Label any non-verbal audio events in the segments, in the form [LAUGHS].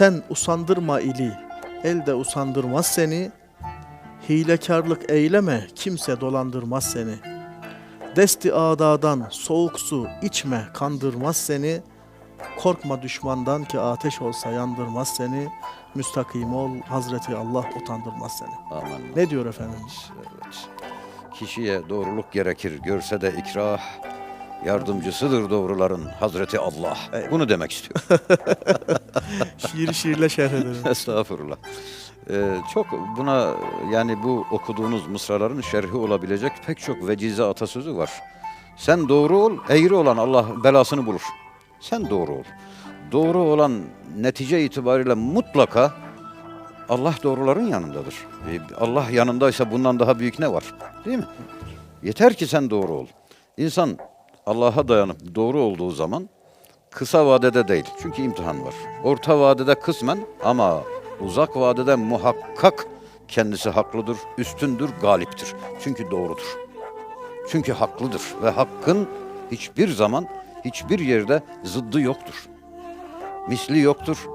Sen usandırma ili, elde usandırmaz seni. Hilekarlık eyleme, kimse dolandırmaz seni. Desti adadan soğuk su içme, kandırmaz seni. Korkma düşmandan ki ateş olsa yandırmaz seni. Müstakim ol, Hazreti Allah utandırmaz seni. Aman. Ne diyor efendim? Evet. Kişiye doğruluk gerekir, görse de ikrah. Yardımcısıdır doğruların Hazreti Allah. Evet. Bunu demek istiyor. [LAUGHS] Şiir şiirle şerh edelim. [LAUGHS] Estağfurullah. Ee, çok buna yani bu okuduğunuz mısraların şerhi olabilecek pek çok vecize atasözü var. Sen doğru ol, eğri olan Allah belasını bulur. Sen doğru ol. Doğru olan netice itibariyle mutlaka Allah doğruların yanındadır. Ee, Allah yanındaysa bundan daha büyük ne var? Değil mi? Yeter ki sen doğru ol. İnsan Allah'a dayanıp doğru olduğu zaman kısa vadede değil. Çünkü imtihan var. Orta vadede kısmen ama uzak vadede muhakkak kendisi haklıdır, üstündür, galiptir. Çünkü doğrudur. Çünkü haklıdır ve hakkın hiçbir zaman hiçbir yerde zıddı yoktur. Misli yoktur.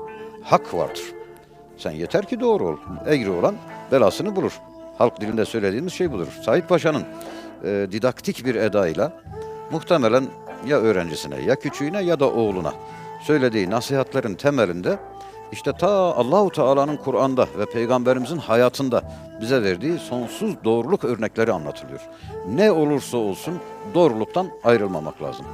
Hak vardır. Sen yeter ki doğru ol. Eğri olan belasını bulur. Halk dilinde söylediğimiz şey budur. Sait Paşa'nın e, didaktik bir edayla muhtemelen ya öğrencisine ya küçüğüne ya da oğluna söylediği nasihatlerin temelinde işte ta Allahu Teala'nın Kur'an'da ve peygamberimizin hayatında bize verdiği sonsuz doğruluk örnekleri anlatılıyor. Ne olursa olsun doğruluktan ayrılmamak lazım.